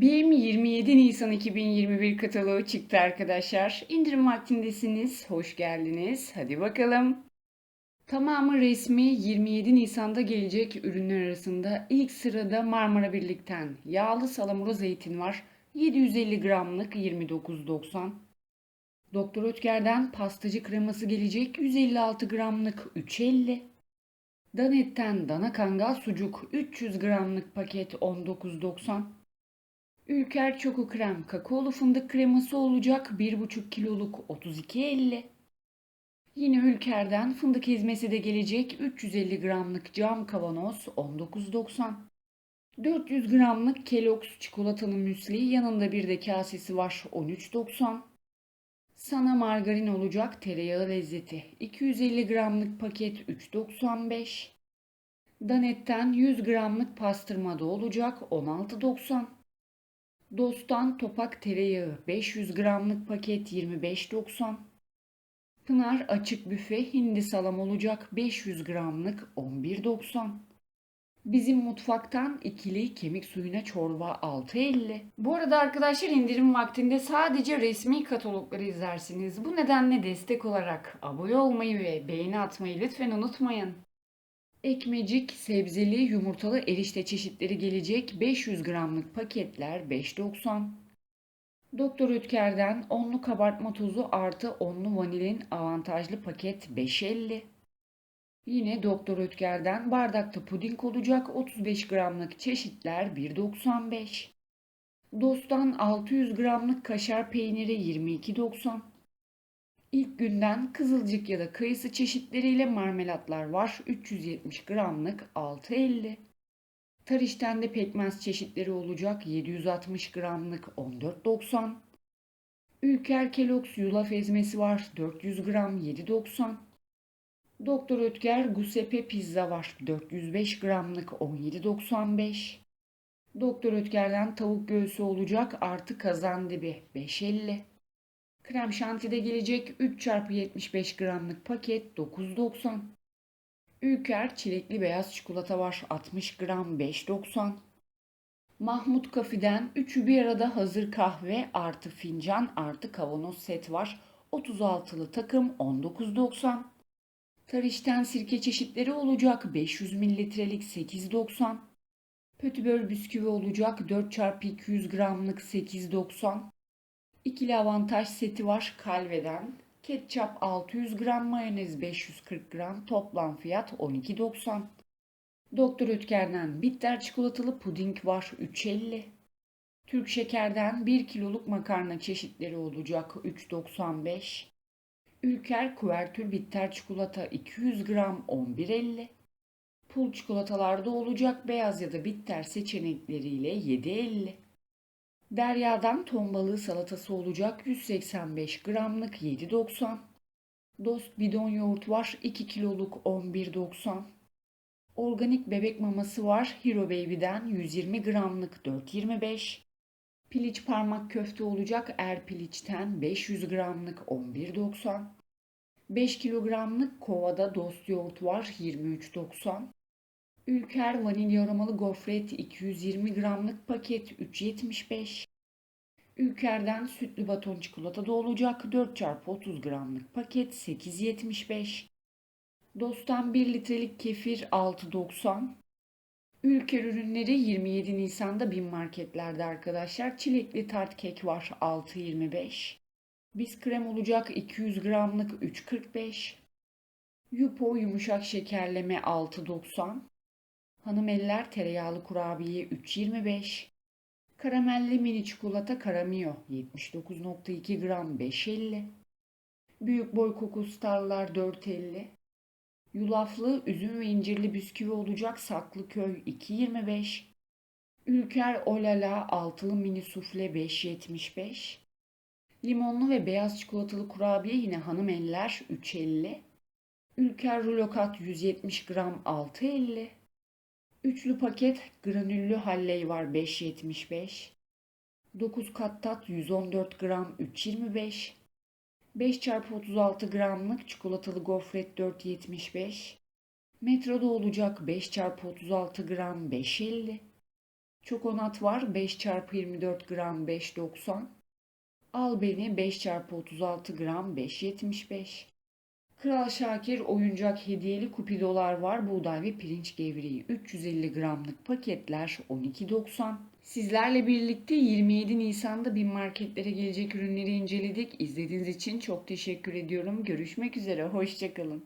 BİM 27 Nisan 2021 kataloğu çıktı arkadaşlar. İndirim vaktindesiniz. Hoş geldiniz. Hadi bakalım. Tamamı resmi 27 Nisan'da gelecek ürünler arasında ilk sırada Marmara Birlik'ten yağlı salamura zeytin var. 750 gramlık 29.90. Doktor Ötker'den pastacı kreması gelecek 156 gramlık 3.50. Danet'ten dana kangal sucuk 300 gramlık paket 19.90. Ülker Çoko Krem kakaolu fındık kreması olacak 1,5 kiloluk 32.50. Yine Ülker'den fındık ezmesi de gelecek 350 gramlık cam kavanoz 19.90. 400 gramlık Kellogg's çikolatalı müsli yanında bir de kasesi var 13.90. Sana margarin olacak tereyağı lezzeti 250 gramlık paket 3.95. Danet'ten 100 gramlık pastırma da olacak 16.90. Dostan topak tereyağı 500 gramlık paket 25.90. Pınar açık büfe hindi salam olacak 500 gramlık 11.90. Bizim mutfaktan ikili kemik suyuna çorba 6.50. Bu arada arkadaşlar indirim vaktinde sadece resmi katalogları izlersiniz. Bu nedenle destek olarak abone olmayı ve beğeni atmayı lütfen unutmayın. Ekmecik, sebzeli, yumurtalı erişte çeşitleri gelecek 500 gramlık paketler 5.90. Doktor Ütker'den onlu kabartma tozu artı onlu vanilin avantajlı paket 5.50. Yine Doktor Ötker'den bardakta puding olacak 35 gramlık çeşitler 1.95. Dostan 600 gramlık kaşar peyniri 22.90. İlk günden kızılcık ya da kayısı çeşitleriyle marmelatlar var 370 gramlık 6.50. Tarişten de pekmez çeşitleri olacak 760 gramlık 14.90. Ülker Kellogg's yulaf ezmesi var 400 gram 7.90. Doktor Ötker Gusepe pizza var 405 gramlık 17.95. Doktor Ötker'den tavuk göğsü olacak artı kazan dibi 5.50. Krem şantide gelecek 3 x 75 gramlık paket 9.90. Ülker çilekli beyaz çikolata var 60 gram 5.90. Mahmut Kafi'den üçü bir arada hazır kahve artı fincan artı kavanoz set var. 36'lı takım 19.90. Tarişten sirke çeşitleri olacak 500 mililitrelik 8.90. Pötibör bisküvi olacak 4 x 200 gramlık 8.90. İkili avantaj seti var Calve'den. Ketçap 600 gram, mayonez 540 gram, toplam fiyat 12.90. Doktor Ötker'den bitter çikolatalı puding var 3.50. Türk Şeker'den 1 kiloluk makarna çeşitleri olacak 3.95. Ülker kuvertür bitter çikolata 200 gram 11.50. Pul çikolatalarda olacak beyaz ya da bitter seçenekleriyle 7.50. Derya'dan ton balığı salatası olacak 185 gramlık 7.90. Dost bidon yoğurt var 2 kiloluk 11.90. Organik bebek maması var Hero Baby'den 120 gramlık 4.25. Piliç parmak köfte olacak Er Piliç'ten 500 gramlık 11.90. 5 kilogramlık kovada dost yoğurt var 23.90. Ülker vanilya aromalı gofret 220 gramlık paket 3.75. Ülker'den sütlü baton çikolata da olacak 4 x 30 gramlık paket 8.75. Dostan 1 litrelik kefir 6.90. Ülker ürünleri 27 Nisan'da bin marketlerde arkadaşlar. Çilekli tart kek var 6.25. Biz krem olacak 200 gramlık 3.45. Yupo yumuşak şekerleme 6.90. Hanım eller tereyağlı kurabiye 3.25. Karamelli mini çikolata Karamio 79.2 gram 5.50. Büyük boy koku starlar 4.50. Yulaflı üzüm ve incirli bisküvi olacak Saklıköy 2.25. Ülker Olala altılı mini sufle 5.75. Limonlu ve beyaz çikolatalı kurabiye yine hanım eller 3.50. Ülker rulokat 170 gram 6.50. Üçlü paket granüllü halley var 5.75. 9 kat tat 114 gram 3.25. 5 x 36 gramlık çikolatalı gofret 4.75. Metroda olacak 5 x 36 gram 5.50. Çokonat var 5 çarpı 24 gram 5.90. Al beni 5 çarpı 36 gram 5.75. Kral Şakir oyuncak hediyeli kupidolar var. Buğday ve pirinç gevreği 350 gramlık paketler 12.90. Sizlerle birlikte 27 Nisan'da bin marketlere gelecek ürünleri inceledik. İzlediğiniz için çok teşekkür ediyorum. Görüşmek üzere. Hoşçakalın.